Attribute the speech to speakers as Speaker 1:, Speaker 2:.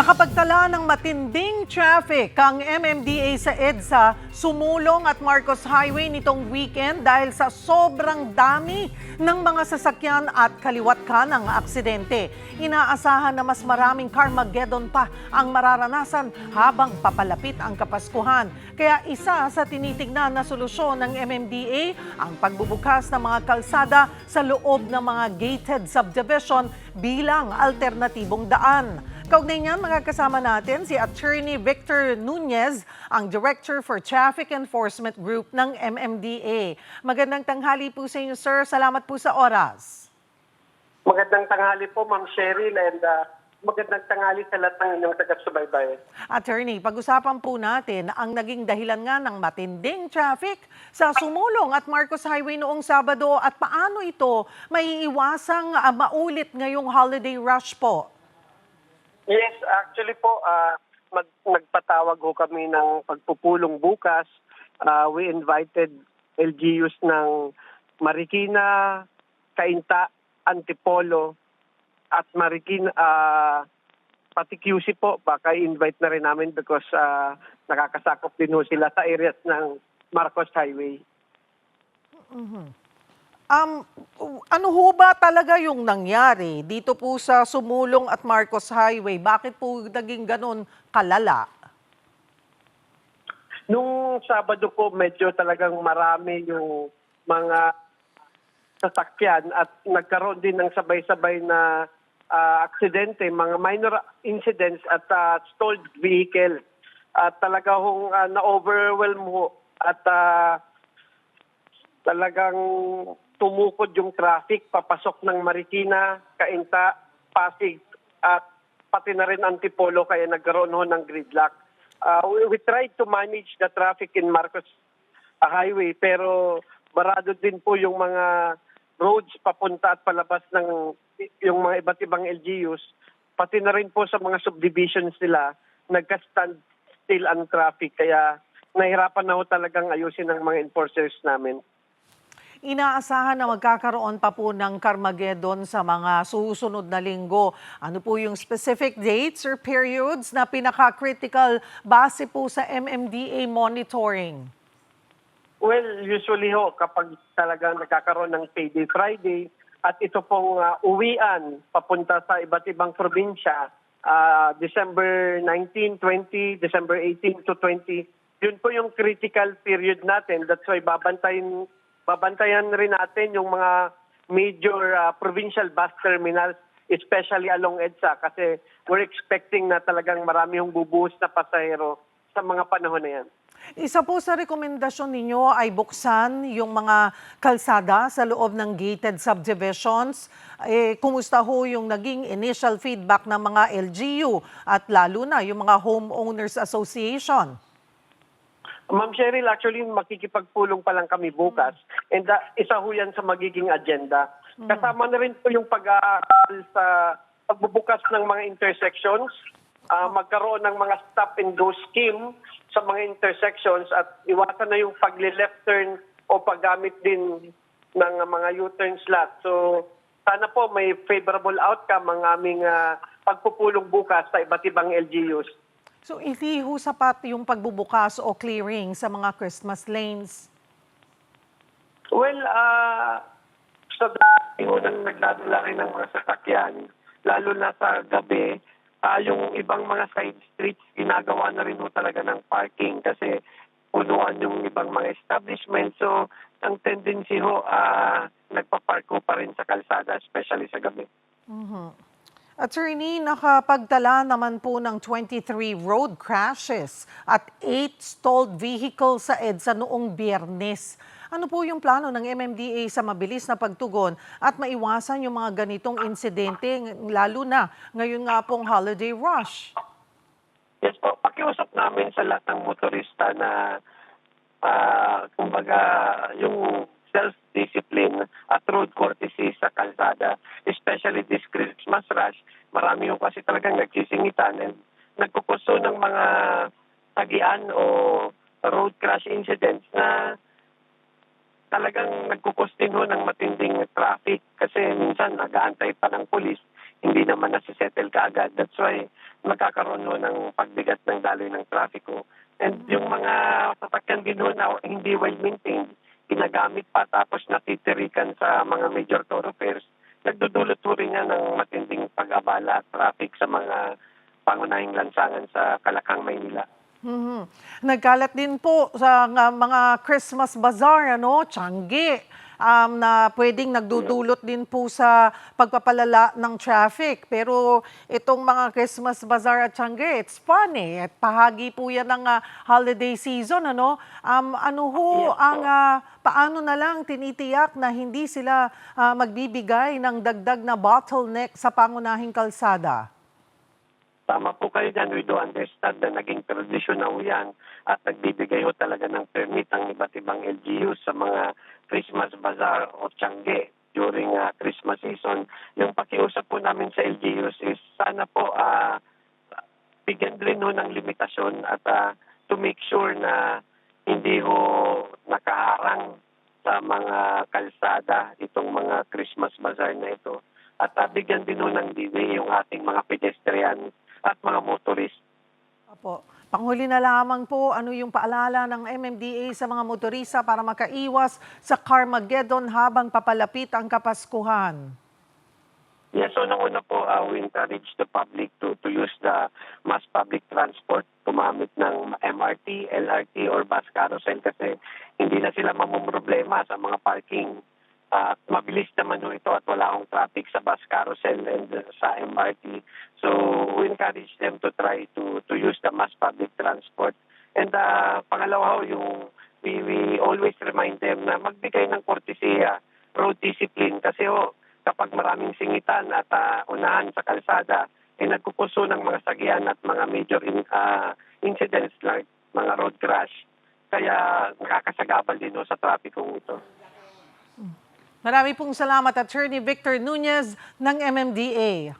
Speaker 1: Nakapagtala ng matinding traffic ang MMDA sa EDSA, Sumulong at Marcos Highway nitong weekend dahil sa sobrang dami ng mga sasakyan at kaliwat ka ng aksidente. Inaasahan na mas maraming Carmageddon pa ang mararanasan habang papalapit ang Kapaskuhan. Kaya isa sa tinitignan na solusyon ng MMDA ang pagbubukas ng mga kalsada sa loob ng mga gated subdivision bilang alternatibong daan. Kaugnay niyan, mga kasama natin si Attorney Victor Nunez, ang Director for Traffic Enforcement Group ng MMDA. Magandang tanghali po sa inyo, sir. Salamat po sa oras.
Speaker 2: Magandang tanghali po, Ma'am Cheryl, and uh, magandang tanghali sa lahat ng inyong taga-subaybay.
Speaker 1: Attorney, pag-usapan po natin ang naging dahilan nga ng matinding traffic sa Sumulong at Marcos Highway noong Sabado at paano ito may iwasang ah, maulit ngayong holiday rush po.
Speaker 2: Yes, actually po, uh, mag- nagpatawag ho kami ng pagpupulong bukas. Uh, we invited LGUs ng Marikina, Cainta, Antipolo, at Marikina, uh, pati QC po, baka invite na rin namin because uh, nakakasakop din ho sila sa areas ng Marcos Highway.
Speaker 1: Um, ano ho ba talaga yung nangyari dito po sa Sumulong at Marcos Highway? Bakit po naging ganun kalala?
Speaker 2: Nung Sabado po, medyo talagang marami yung mga sasakyan at nagkaroon din ng sabay-sabay na ah, aksidente, mga minor incidents at ah, stalled vehicle. At talaga hong ah, na-overwhelm ho at ah, talagang tumukod yung traffic papasok ng Marikina, Cainta, Pasig at pati na rin Antipolo kaya nagkaroon ho ng gridlock. Uh, we, we tried to manage the traffic in Marcos uh, Highway pero barado din po yung mga roads papunta at palabas ng yung mga iba't ibang LGUs pati na rin po sa mga subdivisions nila nagka-stand still ang traffic kaya nahirapan na ho talagang ayusin ng mga enforcers namin.
Speaker 1: Inaasahan na magkakaroon pa po ng Carmageddon sa mga susunod na linggo. Ano po yung specific dates or periods na pinaka-critical base po sa MMDA monitoring?
Speaker 2: Well, usually ho, kapag talagang nagkakaroon ng payday Friday at ito pong uh, uwian papunta sa iba't ibang probinsya, ah, December 19, 20, December 18 to 20, yun po yung critical period natin. That's why babantayin, babantayan rin natin yung mga major ah, provincial bus terminals, especially along EDSA kasi we're expecting na talagang marami yung bubuhos na pasahero sa mga panahon na yan.
Speaker 1: Isa po sa rekomendasyon ninyo ay buksan yung mga kalsada sa loob ng gated subdivisions. Eh, kumusta ho yung naging initial feedback ng mga LGU at lalo na yung mga homeowners association?
Speaker 2: Ma'am Cheryl, actually makikipagpulong pa lang kami bukas and uh, isa ho yan sa magiging agenda. Kasama na rin po yung pag-aaral sa pagbubukas ng mga intersections, ah, magkaroon ng mga stop and go scheme sa mga intersections at iwasan na yung pagle-left turn o paggamit din ng mga U-turn slot. So sana po may favorable outcome ang aming ah, pagpupulong bukas sa iba't ibang LGUs.
Speaker 1: So hindi ho sapat yung pagbubukas o clearing sa mga Christmas lanes.
Speaker 2: Well, ah sa dati ho nang nagdadala rin ng mga sasakyan, lalo na sa gabi, ah, yung ibang mga side streets, ginagawa na rin ho talaga ng parking kasi punuan yung ibang mga establishment. So, ang tendency ho, ah, nagpa-park ho pa rin sa kalsada, especially sa gabi.
Speaker 1: Attorney, nakapagtala naman po ng 23 road crashes at 8 stalled vehicles sa EDSA noong biyernes. Ano po yung plano ng MMDA sa mabilis na pagtugon at maiwasan yung mga ganitong insidente, lalo na ngayon nga pong holiday rush?
Speaker 2: Yes po, pakiusap namin sa lahat ng motorista na ah, kumbaga yung self-discipline at road courtesy sa kalsada, especially this Christmas rush, marami yung kasi talagang nagsisingitan and nagkukuso ng mga tagian o road crash incidents na talagang nagkukos ho ng matinding traffic kasi minsan nag-aantay pa ng polis, hindi naman nasisettle kaagad. That's why
Speaker 3: magkakaroon ho ng pagbigat ng daloy ng trafiko. And yung mga sasakyan din ho na hindi well maintained, ginagamit pa tapos natitirikan sa mga major thoroughfares, nagdudulot po rin yan ng matinding pag-abala at traffic sa mga pangunahing lansangan sa Kalakang, Maynila.
Speaker 1: Mhm. Nagkalat din po sa mga Christmas bazaar, ano, Changi, um, na pwedeng nagdudulot din po sa pagpapalala ng traffic. Pero itong mga Christmas bazaar at Changi, it's fun eh. At pahagi po yan ng ah, holiday season, ano. Um, ano ho
Speaker 3: Yes
Speaker 1: ang, ah, paano na lang tinitiyak na hindi sila ah, magbibigay ng dagdag na bottleneck sa pangunahing kalsada?
Speaker 3: Tama po kayo dyan. We do understand na naging tradisyon na ho yan at nagbibigay ho talaga ng permit ang iba't ibang LGUs sa mga O Tiangge during uh, Christmas season. Yung pakiusap po namin sa LGUs is sana po ah, bigyan rin ho ng limitasyon at ah, to make sure na hindi ho nakaharang sa mga kalsada itong mga Christmas Bazaar na ito. At ah, bigyan din ho ng delay yung ating mga pedestrian at mga motorist.
Speaker 1: Apo. Panghuli na lamang po, ano yung paalala ng MMDA sa mga motorista para makaiwas sa Carmageddon habang papalapit ang Kapaskuhan?
Speaker 3: Yes, so nung una po, uh, we encourage the public to, to use the mass public transport, gumamit ng MRT, LRT, or bus carousel kasi hindi na sila mamumroblema sa mga parking. At mabilis naman ito at wala akong traffic sa bus carousel and uh, sa MRT. So we encourage them to try to to use the mass public transport. And uh, pangalawa ho, yung we, we always remind them na magbigay ng kortesiya, road discipline kasi ho, kapag maraming singitan at ah, unahan sa kalsada, ay nagkukuso ng mga sagyan at mga major in, ah, incidents like mga road crash. Kaya nakakasagabal din ho sa trapikong ito.
Speaker 1: Marami pong salamat, Attorney Victor Nunez ng MMDA.